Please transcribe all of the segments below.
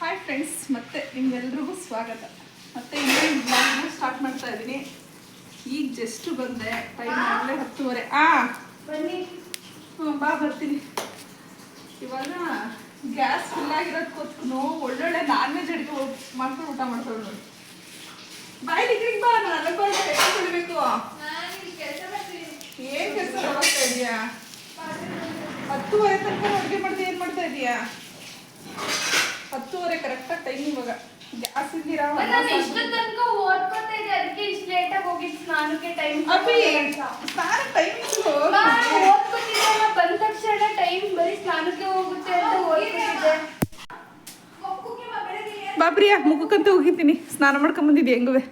Hi friends ಮತ್ತೆ ನಿಮ್ಗೆಲ್ರಿಗೂ ಸ್ವಾಗತ. ಮತ್ತೆ ಇನ್ನೊಂದು ಬ್ಲಾಗ್ನ ಸ್ಟಾರ್ಟ್ ಮಾಡ್ತಾ ಇದ್ದೀನಿ. ಈಗ ಜಸ್ಟ್ ಬಂದೆ. ಟೈಮ್ ಆಗಲೇ ಹತ್ತುವರೆ. ಆ, ಬನ್ನಿ. ಹ್ಞೂ ಬಾ, ಬರ್ತೀನಿ. ಇವಾಗ ಗ್ಯಾಸ್ ಫುಲ್ ಆಗಿರೋದು ಕೊತ್ತು ಒಳ್ಳೊಳ್ಳೆ ನಾನ್ ವೆಜ್ ಅಡುಗೆ ಮಾಡ್ಕೊಂಡು ಊಟ ಮಾಡ್ಕೊಂಡು ನೋಡಿ. ಬಾಯ್ ಬಾ. ನಾನು ಅಲ್ಲ ಮಾಡ್ತೀನಿ ಏನು ಕೆಲಸ ಮಾಡ್ತಾ ಇದೀಯಾ? ಹತ್ತುವರೆ ತನಕ ಅಡುಗೆ ಮಾಡ್ತಾ ಏನು ಮಾಡ್ತಾ ಇದೀಯಾ? ಹತ್ತುವರೆ ಕರೆಕ್ಟಾಗಿ ಟೈಮ್ ಇವಾಗ. ಗ್ಯಾಸ್ ಇದ್ದೀರಾ ನಾನು ಇಷ್ಟು ತನಕ ಓದ್ಕೊತಾ ಇದ್ದೆ ಅದಕ್ಕೆ ಇಷ್ಟು ಲೇಟ್ ಹೋಗಿ ಸ್ನಾನಕ್ಕೆ ಟೈಮ್ ಅಭಿ ಸ್ನಾನ ಟೈಮಿಂಗ್ಸ್ ಓದ್ಕೊತಿದ್ದಲ್ಲ ಬಂದ ತಕ್ಷಣ ಟೈಮ್ ಬರೀ ಸ್ನಾನಕ್ಕೆ ಹೋಗುತ್ತೆ ಅಂತ ಓದ್ಕೊತಿದ್ದೆ. ಬಾಬ್ರಿಯಾ ಮುಖಕ್ಕಂತ ಹೋಗಿದ್ದೀನಿ. ಸ್ನಾನ ಮಾಡ್ಕೊಂಡ್ ಬಂದಿದ್ದೆ ಹೆಂಗುವೆ?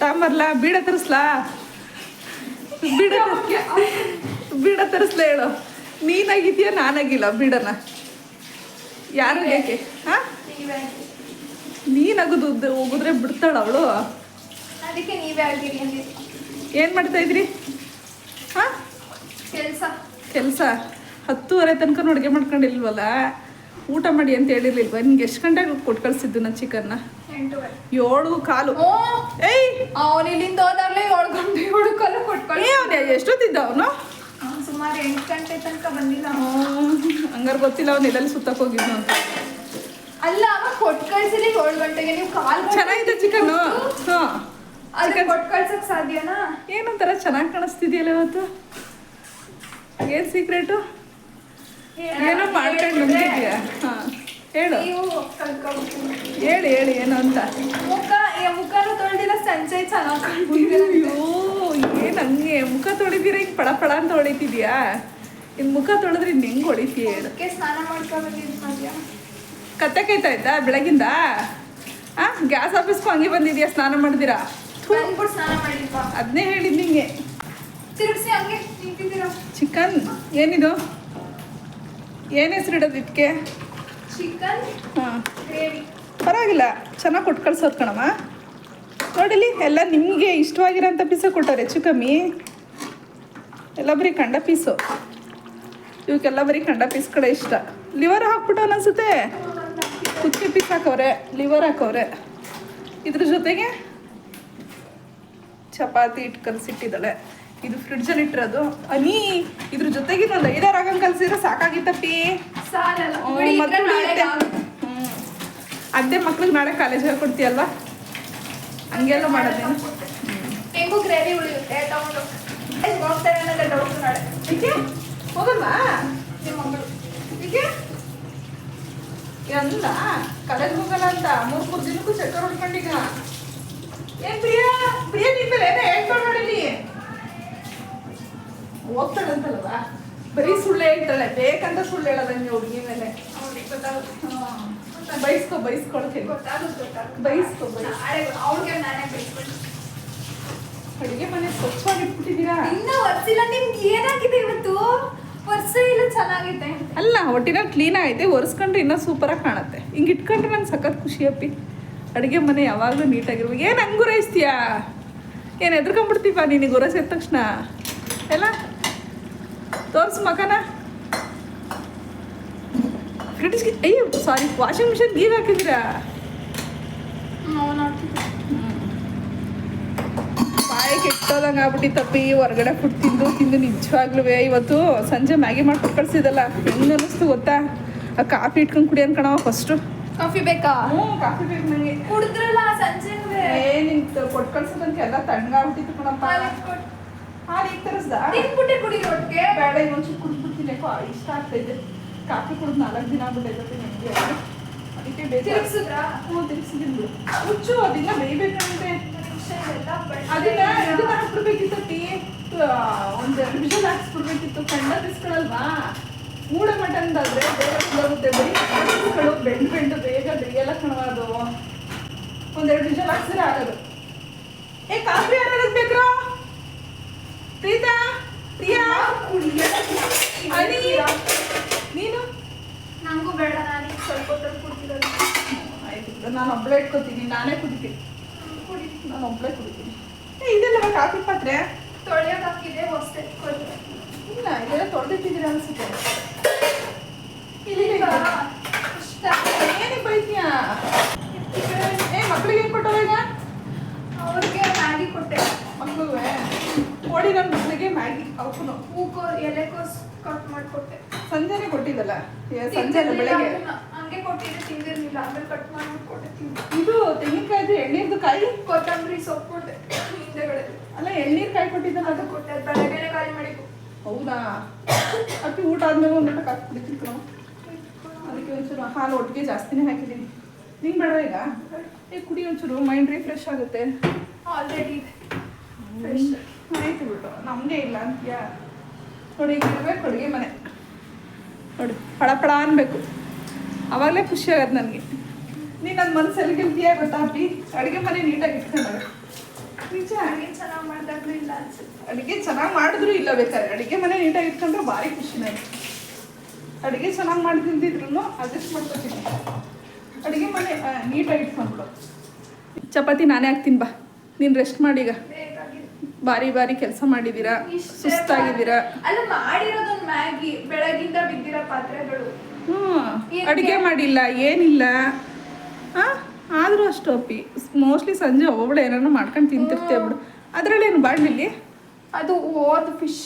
ತಾಂಬರ್ಲ ಬೀಡ ತರಿಸ್ಲಾ? ಬೀಡ ಬೀಡ ತರಿಸ್ಲಾ ಹೇಳು. ನೀನಾಗಿದ್ಯಾ ನಾನಾಗಿಲ್ಲ ಬಿಡೋಣ. ಯಾರು ಯಾಕೆ ಹಾ? ನೀನಾಗೋದು ಹೋಗಿದ್ರೆ ಬಿಡ್ತಾಳ ಅವಳು. ಅದಕ್ಕೆ ನೀವೇ ಆಗಿರಿ ಏನು ಮಾಡ್ತಾ ಇದ್ರಿ? ಹಾ? ಕೆಲಸ. ಕೆಲಸ? ಹತ್ತುವರೆ ತನಕ ಅಡುಗೆ ಮಾಡ್ಕೊಂಡಿಲ್ವಲ್ಲ? ಊಟ ಮಾಡಿ ಅಂತ ಹೇಳಿರ್ಲಿಲ್ವ? ನಿನ್ಗೆ ಎಷ್ಟು ಗಂಟೆಗೆ ಕೊಟ್ಟು ಕಳಿಸಿದ್ದು ನಾನು ಚಿಕನ್ನ? ಏಳು ಕಾಲು. ಏಯ್! ಅವನು ಇಲ್ಲಿಂದ ಹೋದಾಗ್ಲೇ ಏಳು ಗಂಟೆ ಏಳು ಕಾಲು ಕೊಟ್ಕೊಳ್ಳಿ ಅವನು ಎಷ್ಟೊತ್ತಿದ್ದ ಅವನು? ಸುಮಾರು ಎಂಟು ಗಂಟೆ ತನಕ ಬಂದಿಲ್ಲ. ಹಂಗಾರೆ ಗೊತ್ತಿಲ್ಲ ಅವ್ನು ಎಲ್ಲೆಲ್ಲಿ ಸುತ್ತಕ್ಕೆ ಹೋಗಿದ್ನು ಅಂತ. ಅಲ್ಲ ಅವ ಕೊಟ್ಟು ಕಳ್ಸಿರಿ ಏಳು ಗಂಟೆಗೆ. ನೀವು ಕಾಲ್ ಚೆನ್ನಾಗಿದೆ ಚಿಕನ್ ಹಾಂ. ಅದಕ್ಕೆ ಕೊಟ್ಟು ಕಳ್ಸಕ್ ಸಾಧ್ಯನಾ? ಏನೊಂಥರ ಚೆನ್ನಾಗಿ ಕಾಣಿಸ್ತಿದೆಯಲ್ಲ ಇವತ್ತು? ಏನು ಸೀಕ್ರೆಟು ಏನೋ ಮಾಡ್ಕೊಂಡು ನುಂಗಿದ್ಯಾ ಹಾಂ. ಹೇಳು. ಹೇಳಿ ಹೇಳಿ ಏನು ಅಂತ? ಮುಖ ಮುಖನೂ ತೊಳ್ದಿಲ್ಲ ಸಂಜೆ ಚೆನ್ನಾಗಿ ಕಾಣ್ತಿದ್ದೀರ ಅಯ್ಯೋ ಏನು ಹಂಗೆ ಮುಖ ತೊಳಿದಿರ ಹಿಂಗೆ ಪಡ ಪಡ ಅಂತ ಹೊಳಿತಿದ್ಯಾ? ನಿಮ್ಮ ಮುಖ ತೊಳೆದ್ರೆ ಇನ್ನು ಹೆಂಗೆ ಹೊಳಿತೀಯ ಸ್ನಾನ ಮಾಡ್ಕೊ ಬಂದಿದ್ದು ಮಧ್ಯ ಕತ್ತೆ ಕೈತಾ ಇದ್ದ ಬೆಳಗಿಂದ? ಆ ಗ್ಯಾಸ್ ಆಫೀಸ್ಗೂ ಹಂಗೆ ಬಂದಿದ್ಯಾ ಸ್ನಾನ ಮಾಡಿದಿರಾ? ಅದನ್ನೇ ಹೇಳಿದ್ ನಿಂಗೆ. ಚಿಕನ್? ಏನಿದು? ಏನು ಹೆಸರು ಇಡೋದು ಇದಕ್ಕೆ ಚಿಕನ್ ಹಾಂ. ಪರವಾಗಿಲ್ಲ. ಚೆನ್ನಾಗಿ ಕೊಟ್ಟು ಕಳ್ಸೋದು ಕಣಮ್ಮ. ನೋಡಿಲಿ ಎಲ್ಲ ನಿಮಗೆ ಇಷ್ಟವಾಗಿರೋಂಥ ಪೀಸೇ ಕೊಟ್ಟವ್ರೆ ಹೆಚ್ಚು ಕಮ್ಮಿ. ಎಲ್ಲ ಬರೀ ಕಂಡ ಪೀಸು. ಇವಕ್ಕೆಲ್ಲ ಬರೀ ಕಂಡ ಪೀಸ್ಗಳೇ ಇಷ್ಟ. ಲಿವರ್ ಹಾಕ್ಬಿಟ್ಟು ಅನ್ಸುತ್ತೆ. ಕುಚ್ಚೆ ಪೀಸ್ ಹಾಕವ್ರೆ ಲಿವರ್ ಹಾಕವ್ರೆ. ಇದ್ರ ಜೊತೆಗೆ ಚಪಾತಿ ಇಟ್ಟು ಕಲಸಿಟ್ಟಿದ್ದಾಳೆ. ಇದು ಫ್ರಿಡ್ಜಲ್ಲಿ ಇಟ್ಟಿರೋದು. ಅನಿ ಇದ್ರ ಜೊತೆಗೆ ಒಂದು ಐದಾರು ಆಗಂಗೆ ಕಲಸಿದ್ರೆ ಸಾಕಾಗಿತ್ತಪ್ಪಿ. ಅದೇ ಮಕ್ಳಿಗೆ ನಾಳೆ ಕಾಲೇಜ್ ಹೇಳ್ಕೊಡ್ತೀಯಲ್ವಾ ಹಂಗೆಲ್ಲ ಮಾಡೋದೇನು? ಹೆಂಗೂ ಗ್ರೇವಿ ಉಳಿಯುತ್ತೆ ತಗೊಂಡು ಎಷ್ಟ್ ಹೋಗ್ತಾರೆ ಅನ್ನೋದೇ ಡೌಟ್ ನಾಳೆ. ಏಕೆ ಹೋಗಲ್ವಾ ನಿಮ್ಮ ಮಗಳು. ಏಕೆ ಅಂದ ಕಾಲೇಜ್ ಹೋಗಲ್ಲ ಅಂತ ಮೂರು ಮೂರು ದಿನಕ್ಕೂ ಚಕ್ಕರ್ ಹೊಡ್ಕೊಂಡೀಗ ಏನ್ ಪ್ರಿಯಾ? ಪ್ರಿಯಾ ನಿನ್ ಮೇಲೆ ಏನೋ ಹೇಳ್ತಾಳೆ ನೋಡಿಲಿ ಹೋಗ್ತಾಳಂತಲ್ವಾ? ಬರೀ ಸುಳ್ಳು ಹೇಳ್ತಾಳೆ. ಬೇಕಂತ ಸುಳ್ಳು ಹೇಳೋದಂಗೆ ಹುಡುಗಿ ಮೇಲೆ. ಬೈಸ್ಕೊ ಬೈಸ್ಕೊಳ್ತೀನಿ ಬೈಸ್ಕೊ ಬೈಸ್ ನಾಳೆ ಅವ್ಳಿಗೆ ನಾನೇ ಬೈಸ್ಕೊಂಡು ಅಡುಗೆ ಮನೆ ಸ್ವಚ್ಛವಾಗಿಟ್ಬಿಟ್ಟಿದ್ದೀರಾ ಇನ್ನ ಒರ್ಸಿಲ್ಲ ನಿಮ್ಗೆ ಏನಾಗಿದೆ ಇವತ್ತು? ಇಲ್ಲ ಚೆನ್ನಾಗಿದೆ ಅಲ್ಲ ಒಟ್ಟಿನಲ್ಲಿ ಕ್ಲೀನ್ ಆಗೈತೆ. ಒರೆಸ್ಕೊಂಡ್ರೆ ಇನ್ನೂ ಸೂಪರಾಗಿ ಕಾಣುತ್ತೆ. ಹಿಂಗೆ ಇಟ್ಕೊಂಡ್ರೆ ನಂಗೆ ಸಖತ್ ಖುಷಿ ಅಪ್ಪಿ. ಅಡುಗೆ ಮನೆ ಯಾವಾಗಲೂ ನೀಟಾಗಿರ್ಬೇಕು. ಏನು ಹಂಗೆ ಉರೈಸ್ತೀಯಾ ಏನು ಎದ್ಕೊಂಡ್ಬಿಡ್ತೀವ ನಿನಗೆ ಗುರೈಸಿದ ತಕ್ಷಣ? ಎಲ್ಲ? ತೋರಿಸು ಮಗನ ಫ್ರಿಡ್ಜ್ಗೆ ಅಯ್ಯೋ ಸಾರಿ ವಾಷಿಂಗ್ ಮಿಷಿನ್ ಈಗ ಹಾಕಿದ್ದೀರಾ? ಬಾಯಿ ಕೆಟ್ಟೋದಂಗೆ ಆಗ್ಬಿಟ್ಟಿತ್ತಪ್ಪಿ ಹೊರಗಡೆ ಫುಡ್ ತಿಂದು ತಿಂದು ನಿಜವಾಗ್ಲೂ ಇವತ್ತು ಸಂಜೆ ಮ್ಯಾಗಿ ಮಾಡ್ಕೊಟ್ಟು ಕಳ್ಸಿದಲ್ಲ ಹೆಂಗೆ ಅನ್ನಿಸ್ತು ಗೊತ್ತಾ? ಆ ಕಾಫಿ ಇಟ್ಕೊಂಡು ಕುಡಿ ಅನ್ಕಣವ ಫಸ್ಟು ಕಾಫಿ ಬೇಕಾ? ಹ್ಞೂ ಕಾಫಿ ಬೇಕು ನನಗೆ ಕುಡಿದ್ರಲ್ಲ ಸಂಜೆ ಏನಿನ್ ಕೊಟ್ಟು ಕಳ್ಸೋದಂತ ಎಲ್ಲ ತಣ್ಣಗಾಗ್ಬಿಟ್ಟಿತ್ತು ಕಣಪ್ಪ. ಹಾಲು ಈಗ ತರಿಸ್ದ? ತಿನ್ಬಿಟ್ಟೆ ಕುಡಿ ಒಟ್ಟಿಗೆ ಬೇಡ ಇನ್ನೊಂಚೂರು ಕುಡಿದ್ಬಿಡ್ತೀನಿ ಯಾಕೋ ಇಷ್ಟ ಆಗ್ತೈತೆ ಕಾಫಿ ಕುಡಿದು ನಾಲ್ಕು ದಿನ ಆಗ್ಬಿಟ್ಟೈತೆ ನನಗೆ ಅದಕ್ಕೆ ಬೇಕು ತಿರುಗಿಸಿದ್ರಾ? ಹ್ಞೂ ತಿರ್ಗಿಸಿದ್ದೀನಿ ಹುಚ್ಚು ಅದನ್ನ ಬೇಯ್ಬೇಕಂತೆ. ಅದನ್ನ ಇದನ್ನ ಹಾಕ್ಬಿಡ್ಬೇಕಿತ್ತು ಟೀ. ಒಂದು ವಿಷಲ್ ಹಾಕ್ಸ್ಬಿಡ್ಬೇಕಿತ್ತು. ಕಣ್ಣ ಬಿಸ್ಕೊಳಲ್ವಾ ಮೂಡ ಮಟನ್ದಾದ್ರೆ ಬೇಗ ಸುಲಭತೆ ಬರೀ ಬೆಂಡು ಬೆಂಡು ಬೇಗ ಬೇಯಲ್ಲ ಕಣವ ಅದು. ಒಂದೆರಡು ವಿಷಲ್ ಹಾಕ್ಸಿದ್ರೆ ಆಗೋದು. ಏ ಕಾಫಿ ಯಾರು ಬೇಕ್ರ? ಪ್ರೀತಾ? ಪ್ರಿಯಾ? ನೀನು? ನಂಗೂ ಬೇಡ ನಾನು ಸ್ವಲ್ಪ ಹೊತ್ತು ಕುಡ್ತಿರೋದು. ಆಯ್ತು ನಾನು ಒಬ್ಬಳೇ ಇಟ್ಕೋತೀನಿ. ನಾನೇ ಕುಡಿತೀನಿ. ಕುಡಿ ನಾನು ಒಬ್ಬಳೆ ಕುಡಿತೀನಿ. ಇದೆಲ್ಲ ಕಾಫಿ ಪಾತ್ರೆ? ತೊಳೆಯೋದಾಕಿದೆ ಹೊಸ ಇಲ್ಲ ಇದೆಲ್ಲ ತೊಳೆದಿಟ್ಟಿದ್ದೀರ ಅನ್ಸುತ್ತೆ. ಏನಿಗೆ ಬೈತೀಯಾ? ಏ ಮಕ್ಳಿಗೆ ಏನು ಕೊಟ್ಟವ ಈಗ? ಅವ್ರಿಗೆ ಮ್ಯಾಗಿ ಕೊಟ್ಟೆ. ಮಕ್ಕಳುವೆ ಕೊಡಿ ನನ್ನ ಮಕ್ಕಳಿಗೆ ಮ್ಯಾಗಿ ಅವಕ್ಕೂ ಹೂಕೋ ಎಲೆಕೋಸ್ ಕಟ್ ಮಾಡಿಕೊಟ್ಟೆ. ಸಂಜೆನೆ ಕೊಟ್ಟಿದ್ದಲ್ಲ? ಸಂಜೆ ಬೆಳಗ್ಗೆ? ಹಂಗೆ ಕೊಟ್ಟಿದ್ದೆ ತಿಂದಿರ್ಲಿಲ್ಲ. ಆಮೇಲೆ ಕಟ್ ಮಾಡ್ಕೊಟ್ಟೆ ಇದು ಇದು ತೆಂಗಿನಕಾಯ್ದು ಎಣ್ಣೀರ್ದು ಕಾಯಿ? ಕೊತ್ತಂಬರಿ ಸೊಪ್ಪು ಕೊಟ್ಟೆ ಹಿಂದೆಗಳಲ್ಲಿ. ಅಲ್ಲ ಎಳ್ನೀರ್ ಕಾಯಿ ಕೊಟ್ಟಿದ್ದಲ್ಲ ಅದು? ಕೊಟ್ಟೆ ಅದು ಬೆಳಗ್ಗೆನೆ ಖಾಲಿ ಮಾಡಿದ್ದು. ಹೌದಾ? ಅಷ್ಟು ಊಟ ಆದ್ಮೇಲೆ ಒಂದು ಕಾಯಿ ಕುಡಿತೀನಿ ಕಣೋ. ಅದಕ್ಕೆ ಒಂಚೂರು ಹಾಲು ಒಟ್ಟಿಗೆ ಜಾಸ್ತಿನೇ ಹಾಕಿದ್ದೀನಿ. ನಿಂಗೆ ಬೇಡ ಈಗ? ಏ ಕುಡಿ ಒಂಚೂರು ಮೈಂಡ್ ರಿಫ್ರೆಶ್ ಆಗುತ್ತೆ. ಆಲ್ರೆಡಿ ಫ್ರೆಶ್ ಆಯ್ತು ಬಿಟ್ಟು ನಮಗೆ ಇಲ್ಲ ಅಂತೀಯಾ? ನೋಡಿ ಈಗ ಇರ್ಬೇಕು ಅಡುಗೆ ಮನೆ. ನೋಡಿ ಫಳ ಫಳ ಅನ್ಬೇಕು. ಅವಾಗಲೇ ಖುಷಿ ಆಗೋದು ನನಗೆ. ನೀನು ನನ್ನ ಮನಸ್ಸಲ್ಲಿ ಗೆಲ್ತೀಯ ಗೊತ್ತಾ ಅಪ್ಪಿ? ಅಡುಗೆ ಮನೆ ನೀಟಾಗಿ ಇಟ್ಕೊಂಡಾಗ ನಿಜ ಅಡುಗೆ ಚೆನ್ನಾಗಿ ಮಾಡಿದಾಗ್ಲೂ ಇಲ್ಲ ಅನ್ಸುತ್ತೆ. ಅಡುಗೆ ಚೆನ್ನಾಗಿ ಮಾಡಿದ್ರು ಇಲ್ಲ ಬೇಕಾದ್ರೆ. ಅಡುಗೆ ಮನೆ ನೀಟಾಗಿ ಇಟ್ಕೊಂಡ್ರೆ ಭಾರಿ ಖುಷಿ ನನಗೆ. ಅಡುಗೆ ಚೆನ್ನಾಗಿ ಮಾಡಿ ತಿಂದಿದ್ರು ಅಡ್ಜಸ್ಟ್ ಮಾಡ್ಕೊತೀನಿ. ಅಡುಗೆ ಮನೆ ನೀಟಾಗಿ ಇಟ್ಕೊಂಡ್ಬಿಡು. ಚಪಾತಿ ನಾನೇ ಹಾಕ್ತೀನಿ ಬಾ. ನೀನು ರೆಸ್ಟ್ ಮಾಡೀಗ ಬಾರಿ ಬಾರಿ ಕೆಲಸ ಮಾಡಿದ್ದೀರಾ ಇಷ್ಟೇ ಸುಸ್ತಾಗಿದ್ದೀರಾ. ಅಲ್ಲ ಮಾಡಿರೋದೊಂದು ಮ್ಯಾಗಿ ಬೆಳಗಿಂದ ಬಿದ್ದಿರೋ ಪಾತ್ರೆಗಳು. ಹ್ಞೂ ಅಡುಗೆ ಮಾಡಿಲ್ಲ ಏನಿಲ್ಲ. ಆದರೂ ಅಷ್ಟು ಅಪ್ಪಿ ಮೋಸ್ಟ್ಲಿ ಸಂಜೆ ಒಬ್ಬಳು ಏನಾರು ಮಾಡ್ಕೊಂಡು ತಿಂತಿರ್ತೇವೆ ಬಿಡು. ಅದರಲ್ಲೇನು ಬಾಣಲಿ ಅದು ಓದ್ ಫಿಶ್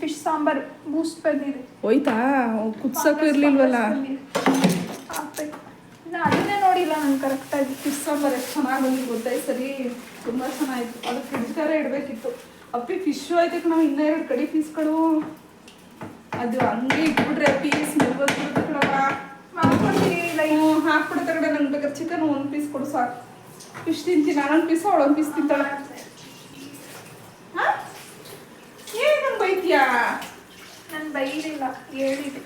ಫಿಶ್ ಸಾಂಬಾರು ಬೂಸ್ಟ್ ಬಂದಿದೆ. ಹೋಯ್ತಾ? ಕುದ್ಸಕ್ಕೂ ಇರಲಿಲ್ವಲ್ಲ? ಹಾಕ್ಬೇಕು ನಾ ಅದನ್ನೇ ನೋಡಿಲ್ಲ ನಾನು ಕರೆಕ್ಟಾಗಿ. ಫಿಶ್ ಸಾಂಬಾರು ಎಷ್ಟು ಚೆನ್ನಾಗಿ ಗೊತ್ತಾಯ್ತು ಸರಿ ತುಂಬ ಚೆನ್ನಾಗಿತ್ತು. ಅದು ಫ್ರಿಡ್ಜ್ಗಾರ ಇಡಬೇಕಿತ್ತು. ಅಪ್ಪಿ ಫಿಶ್ಶು ಆಯ್ತಕ್ಕೆ ನಾವು ಇನ್ನೂ ಎರಡು ಕಡಿ ಫೀಸ್ಗಳು ಅದು ಹಂಗೆ ಇಟ್ಬಿಡ್ರಿ ಪೀಸ್ ಮೆಲ್ಬಿಡ್ತು ಕಡವ ಮಾಡ್ಕೊಡ್ತೀನಿ ಇಲ್ಲ ಹ್ಞೂ ಹಾಕ್ಬಿಡುತ್ತೆ ಕಡೆ ನಂಗೆ ಬೇಕಾದ್ರೆ ಚಿಕನ್ ಒಂದು ಪೀಸ್ ಕೊಡು ಸಾಕು. ಫಿಶ್ ತಿಂತೀನಿ ನಾನೊಂದು ಪೀಸ್ ಅವಳೊಂದು ಪೀಸ್ ತಿಂತಾಳೆ. ಹಾಂ? ಏನು ನಂಗೆ ಬೈತೀಯಾ? ನಾನು ಬೈಲಿಲ್ಲ ಹೇಳಿದೆ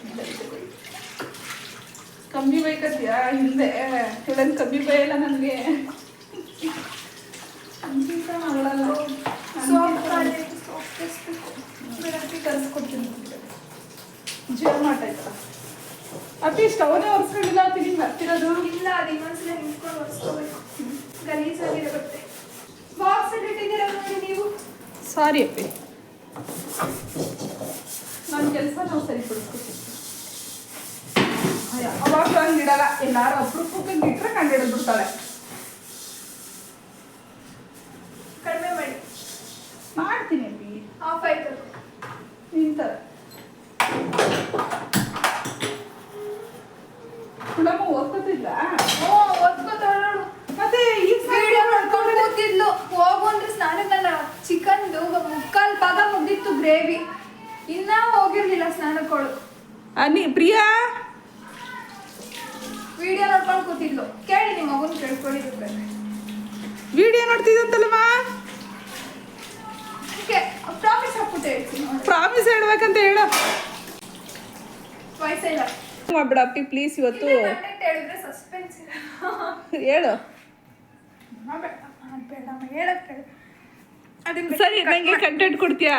ಕಮ್ಮಿ ಬೈಕತ್ತೀಯಾ ಹಿಂದೆ ಕೆಲವೊಂದು ಕಮ್ಮಿ ಬೈಯಲ್ಲ ನನಗೆ. ಕಲಿಸ್ಕೊಡ್ತೀನಿ ಜೀವ ಮಾಡ್ತಾಯ್ತಲ್ಲ ಅಪ್ಪಿ ಸ್ಟವ್ನೇ ಒರೆಸ್ಕೊಂಡಿಲ್ಲ ಅಪ್ಪಿ ನಿಂಗೆ ಬರ್ತಿರೋದು ಇಲ್ಲ ಅದು ಇನ್ನೊಂದ್ಸಲ ನಿಂತ್ಕೊಂಡು ಒರೆಸ್ಕೋಬೇಕು ಗಲೀಜಾಗಿರುತ್ತೆ. ಬಾಕ್ಸ್ ಅಲ್ಲಿ ಇಟ್ಟಿದ್ದೀರ ನೋಡಿ ನೀವು? ಸಾರಿ ಅಪ್ಪಿ. ನನ್ನ ಕೆಲಸ ನಾವು ಸರಿಪಡಿಸ್ಕೊತೀವಿ. ಅವಾಗ ಹಂಗೆ ಇಡಲ್ಲ. ಎಲ್ಲಾರು ಅಪರೂಪಕ್ಕೆ ಇಟ್ರೆ ಕಂಡು ಹಿಡಿದ್ಬಿಡ್ತಾಳೆ ಕಡಿಮೆ ಮಾಡಿ. ಮಾಡ್ತೀನಿ ಅಪ್ಪಿ. ಆಫ್ ಆಯ್ತು. ನಿಂತಾರೆ. ಕುಳಮ್ಮ ಓದ್ಕೋತಿಲ್ಲ ಓ ಓದ್ಕೋತಾಳ ಮತ್ತೆ ಈ ವಿಡಿಯೋ ನೋಡ್ಕೊಂಡು ಕೂತಿದ್ಲು. ಹೋಗು ಅಂದ್ರೆ ಸ್ನಾನಕ್ಕೆ ನನ್ನ ಚಿಕನ್ದು ಮುಕ್ಕಾಲ್ ಭಾಗ ಮುಗ್ದಿತ್ತು ಗ್ರೇವಿ ಇನ್ನ ಹೋಗಿರ್ಲಿಲ್ಲ ಸ್ನಾನಕ್ಕೋಳು. ಅನ್ನಿ ಪ್ರಿಯಾ? ವಿಡಿಯೋ ನೋಡ್ಕೊಂಡು ಕೂತಿದ್ಲು. ಕೇಳಿ ನಿಮ್ಮ ಮಗನ್ ಕೇಳ್ಕೊಳ್ಳಿ ವಿಡಿಯೋ ನೋಡ್ತಿದ್ದಂತಲ್ಲಮ್ಮ ಪ್ರಾಮಿಸ್ ಹಾಕ್ಬಿಟ್ಟು ಹೇಳ್ತೀನಿ ಪ್ರಾಮಿಸ್ ಹೇಳ್ಬೇಕಂತ ಹೇಳು. ವಯಸ್ಸಿಲ್ಲ ಮಾಡ್ಬಿಡ ಅಪ್ಪಿ ಪ್ಲೀಸ್ ಇವತ್ತು ಹೇಳು. ಸರಿ ನಂಗೆ ಕಂಟೆಂಟ್ ಕೊಡ್ತೀಯಾ?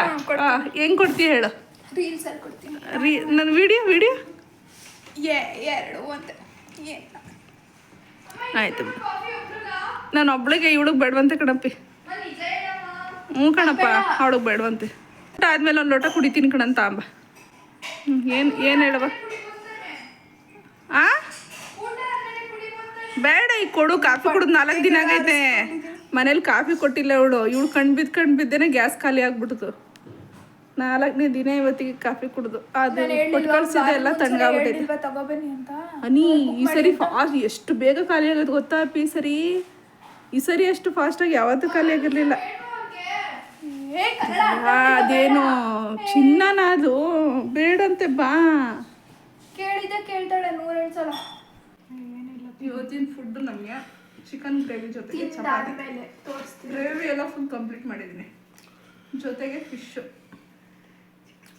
ಹೆಂಗ್ ಕೊಡ್ತೀಯ ಹೇಳು. ರೀಲ್ಸ್ ಅಲ್ಲಿ ಕೊಡ್ತೀನಿ. ರೀ ನನ್ನ ವಿಡಿಯೋ ವಿಡಿಯೋ ಎರಡು ಒಂದು. ಆಯ್ತು ನಾನು ಒಬ್ಳಿಗೆ ಇವಳಿಗೆ ಬೇಡವಂತೆ ಕಣಪ್ಪಿ. ಹ್ಞೂ ಕಣಪ್ಪ ಅವಳಿಗೆ ಬೇಡವಂತೆ. ಆದ್ಮೇಲೆ ಒಂದು ಲೋಟ ಕುಡಿತೀನಿ ಕಣಂತ ಅಂಬ. ಏನು ಏನು ಹೇಳವ ಆ ಬೇಡ ಈಗ ಕೊಡು ಕಾಫಿ ಕೊಡು ನಾಲ್ಕು ದಿನ ಆಗೈತೆ. ಮನೇಲಿ ಕಾಫಿ ಕೊಟ್ಟಿಲ್ಲ ಅವಳು. ಇವಳು ಕಣ್ ಬಿದ್ದು ಕಣ್ ಬಿದ್ದೇನೆ ಗ್ಯಾಸ್ ಖಾಲಿ ಆಗ್ಬಿಡ್ತು. ನಾಲ್ಕನೇ ದಿನ ಇವತ್ತಿಗೆ ಕಾಫಿ ಕುಡ್ದು. ಅದು ಎಲ್ಲ ತಣ್ಣಗಾಗ್ಬಿಟ್ಟೈತೆ ಅನಿ ಈ ಸರಿ ಫಾಸ್ಟ್ ಎಷ್ಟು ಬೇಗ ಖಾಲಿ ಆಗೋದು ಗೊತ್ತಾ ಈ ಸರಿ? ಈ ಸರಿ ಅಷ್ಟು ಫಾಸ್ಟಾಗಿ ಯಾವತ್ತೂ ಖಾಲಿ ಆಗಿರಲಿಲ್ಲ. ಅದೇನು ಚಿನ್ನನ ಅದು. ಬೇಡಂತೆ ಬಾ. ಕೇಳಿದ್ದೆ ಕೇಳ್ತಾಳೆ ನೂರೆರಡು ಸಲ. ಇವತ್ತಿನ ಫುಡ್ ನಮಗೆ ಚಿಕನ್ ಗ್ರೇವಿ ಜೊತೆಗೆ ಚಪಾತಿ. ಗ್ರೇವಿ ಎಲ್ಲ ಫುಲ್ ಕಂಪ್ಲೀಟ್ ಮಾಡಿದ್ದೀನಿ. ಜೊತೆಗೆ ಫಿಶ್ಶು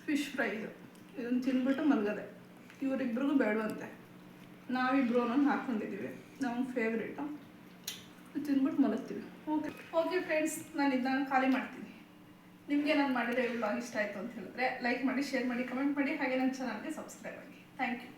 ಫಿಶ್ ಫ್ರೈ ಇದು. ಇದನ್ನು ತಿಂದ್ಬಿಟ್ಟು ಮಲಗದೆ. ಇವರಿಬ್ರಿಗೂ ಬೇಡವಂತೆ. ನಾವಿಬ್ರು ಅನ್ನೋದು ಹಾಕ್ಕೊಂಡಿದ್ದೀವಿ ನಮ್ಮ ಫೇವ್ರೇಟು ತಿಂದ್ಬಿಟ್ಟು ಮಲಗ್ತೀವಿ. ಓಕೆ ಓಕೆ ಫ್ರೆಂಡ್ಸ್ ನಾನು ಇದನ್ನ ಖಾಲಿ ಮಾಡ್ತೀನಿ. ನಿಮಗೆ ನಾನು ಮಾಡಿದ್ರೆ ವ್ಲಾಗ್ ಇಷ್ಟ ಆಯಿತು ಅಂತ ಹೇಳಿದ್ರೆ ಲೈಕ್ ಮಾಡಿ ಶೇರ್ ಮಾಡಿ ಕಮೆಂಟ್ ಮಾಡಿ ಹಾಗೆ ನನ್ನ ಚಾನಲ್ಗೆ ಸಬ್ಸ್ಕ್ರೈಬ್ ಆಗಿ. Thank you